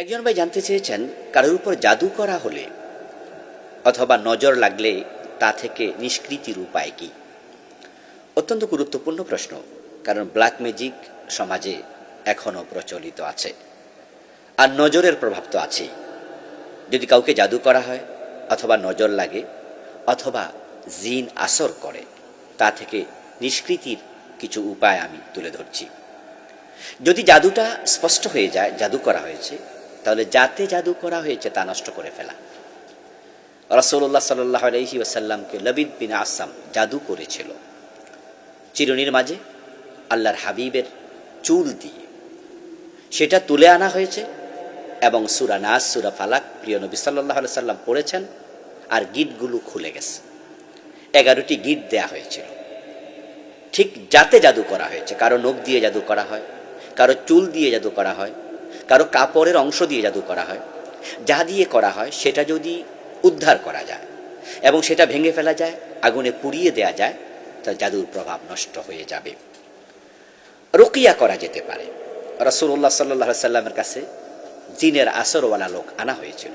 একজন ভাই জানতে চেয়েছেন, কারোর উপর জাদু করা হলে অথবা নজর লাগলে তা থেকে নিষ্কৃতির উপায় কি? অত্যন্ত গুরুত্বপূর্ণ প্রশ্ন, কারণ ব্ল্যাক ম্যাজিক সমাজে এখনও প্রচলিত আছে। আর নজরের প্রভাব তো আছেই। যদি কাউকে জাদু করা হয়, অথবা নজর লাগে, অথবা জিন আসর করে, তা থেকে নিষ্কৃতির কিছু উপায় আমি তুলে ধরছি। যদি জাদুটা স্পষ্ট হয়ে যায়, জাদু করা হয়েছে তাহলে যাতে জাদু করা হয়েছে তা নষ্ট করে ফেলা। রসল্লাহ সাল্লাহ আলহি ওসাল্লামকে লবিদ বিন আসাম জাদু করেছিল। চিরুনির মাঝে আল্লাহর হাবিবের চুল দিয়ে। সেটা তুলে আনা হয়েছে এবং সুরা নাস, সুরা ফালাক প্রিয় নবী সাল্লাহ সাল্লাম পড়েছেন আর গিটগুলো খুলে গেছে। এগারোটি গিট দেয়া হয়েছিল। ঠিক যাতে জাদু করা হয়েছে, কারও নখ দিয়ে জাদু করা হয়, কারও চুল দিয়ে জাদু করা হয় কারও কাপড়ের অংশ দিয়ে জাদু করা হয়। যা দিয়ে করা হয়, সেটা যদি উদ্ধার করা যায় এবং সেটা ভেঙে ফেলা যায়, আগুনে পুড়িয়ে দেয়া যায়, তা জাদুর প্রভাব নষ্ট হয়ে যাবে। রকিয়া করা যেতে পারে। রসুল্লাহ সাল্লাহ সাল্লামের কাছে জিনের আসরওয়ালা লোক আনা হয়েছিল।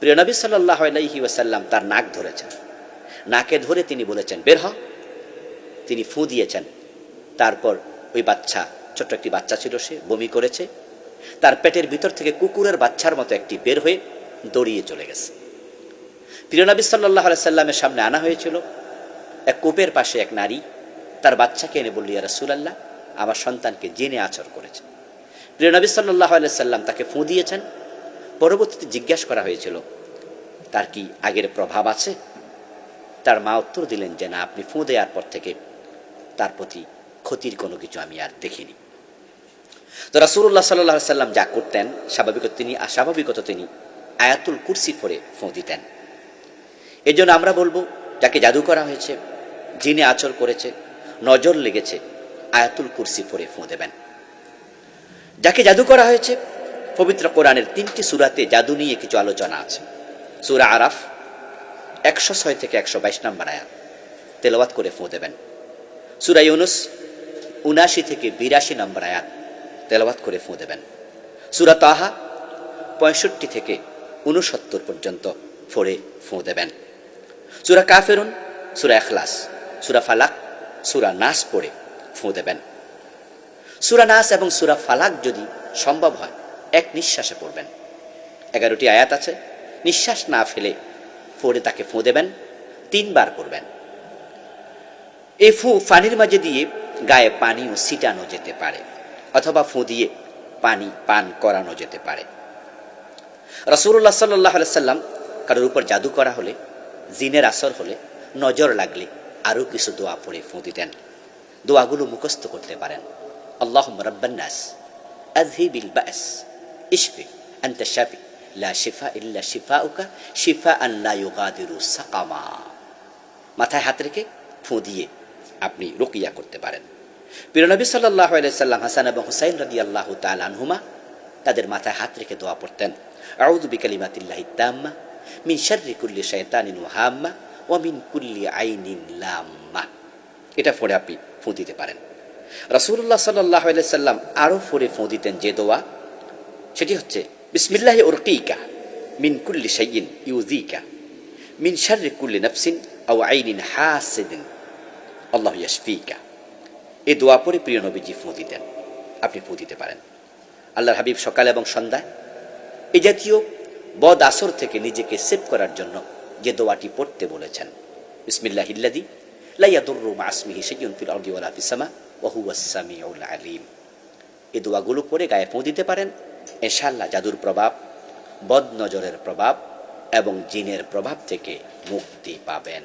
প্রিয় নবী সাল্লাহ আলাইহি ওয়াসাল্লাম তার নাক ধরেছেন। নাকে ধরে তিনি বলেছেন, বের হ। তিনি ফু দিয়েছেন। তারপর ওই বাচ্চা, ছোট্ট একটি বাচ্চা ছিল সে, বমি করেছে। তার পেটের ভিতর থেকে কুকুরের বাচ্চার মতো একটি বের হয়ে দড়িয়ে চলে গেছে। প্রিয় নবী সাল্লাহ সাল্লামের সামনে আনা হয়েছিল, এক কূপের পাশে এক নারী তার বাচ্চাকে এনে বলল, ইয়া রাসূলাল্লাহ, আমার সন্তানকে জেনে আচর করেছে। প্রিয় নবী সাল্লাহ সাল্লাম তাকে ফু দিয়েছেন। পরবর্তীতে জিজ্ঞাসা করা হয়েছিল, তার কি আগের প্রভাব আছে? তার মা উত্তর দিলেন যে, না, আপনি ফু দেওয়ার পর থেকে তার প্রতি ক্ষতির কোনো কিছু আমি আর দেখিনি। তো রাসুল্লাহ সাল্লাহ সাল্লাম যা করতেন, স্বাভাবিক তিনি স্বাভাবিকত তিনি আয়াতুল কুরসি পরে ফোঁ দিতেন। এই জন্য আমরা বলব, যাকে জাদু করা হয়েছে, জিনে আচর করেছে, নজর লেগেছে, আয়াতুল কুরসি পরে ফোঁ দেবেন। যাকে জাদু করা হয়েছে, পবিত্র কোরআনের তিনটি সুরাতে জাদু নিয়ে কিছু আলোচনা আছে। সুরা আরাফ, একশো ছয় থেকে একশো বাইশ নম্বর আয়াত। তেলাওয়াত করে ফোঁ দেবেন। সুরা ইউনুস, উনাশি থেকে বিরাশি নম্বর আয়াত। তেলাওয়াত করে ফোঁ দেবেন। সুরা তাহা পঁয়ষট্টি থেকে উনসত্তর পর্যন্ত ফোড়ে ফোঁ দেবেন। সুরা কাফেরুন, সুরা এখলাস সুরা ফালাক, সুরা নাস পড়ে ফোঁ দেবেন। সুরা নাস এবং সুরা ফালাক যদি সম্ভব হয়, এক নিঃশ্বাসে পড়বেন। এগারোটি আয়াত আছে, নিঃশ্বাস না ফেলে ফোড়ে তাকে ফোঁ দেবেন, তিনবার করবেন এ ফু পানির মাঝে দিয়ে গায়ে পানিও ছিটানো যেতে পারে। অথবা ফু দিয়ে পানি পান করানো যেতে পারে। রসুল্লাহ সাল্লাহ সাল্লাম কারোর উপর জাদু করা হলে, জিনের আসর হলে নজর লাগলে আরও কিছু দোয়া পড়ে ফু দিতেন দোয়াগুলো মুখস্থ করতে পারেন। আল্লাহ রব্বান্নাস আজহিবিল বাস, ইশফি আন্তা শাফি, লা শিফা ইল্লা শিফা উকা শিফা আল্লা ইউগাদিরু সাকামা। মাথায় হাত রেখে ফু দিয়ে আপনি রুকিয়া করতে পারেন। পিরনবী সাল্লাহ সাল্লাম হাসান এবং হুসাইন রদি আল্লাহ তালহুমা তাদের মাথায় হাত রেখে দোয়া পড়তেন আউদু বিকালিমাতিল্লাহি তাম্মা, মিন শাররি কুল্লি শায়তানিন ওয়াহাম্মা ও মিন কুল্লি আইনিন লাম্মা। এটা ফোড়ে আপনি ফুঁ দিতে পারেন। রাসূলুল্লাহ সাল্লাহ সাল্লাম আরও ফোরে ফুঁ দিতেন যে দোয়া, সেটি হচ্ছে, বিসমিল্লাহ উরকিকা, মিন কুল্লি শাইয়িন ইউযিকা, মিন শাররি কুল্লি নাফসিন আও আইনিন হাসিদিন, আল্লাহ ইয়াশফিকা। এই দোয়া পরে প্রিয় নবীজি ফুঁ দিতেন। আপনি ফুঁ দিতে পারেন। আল্লাহর হাবিব সকাল এবং সন্ধ্যায় এই জাতীয় বদ আসর থেকে নিজেকে সেভ করার জন্য যে দোয়াটি পড়তে বলেছেন বিসমিল্লাহ ইল্লাদি লাইয়াদুররু মা আসমিহি শাইয়ুন ফিল আরদি ওয়ালা ফিস সামা ওয়া হুয়াস সামিউল আলিম। এই দোয়াগুলো পরে গায়ে ফুঁ দিতে পারেন। ইনশাআল্লাহ জাদুর প্রভাব বদ নজরের প্রভাব এবং জিনের প্রভাব থেকে মুক্তি পাবেন।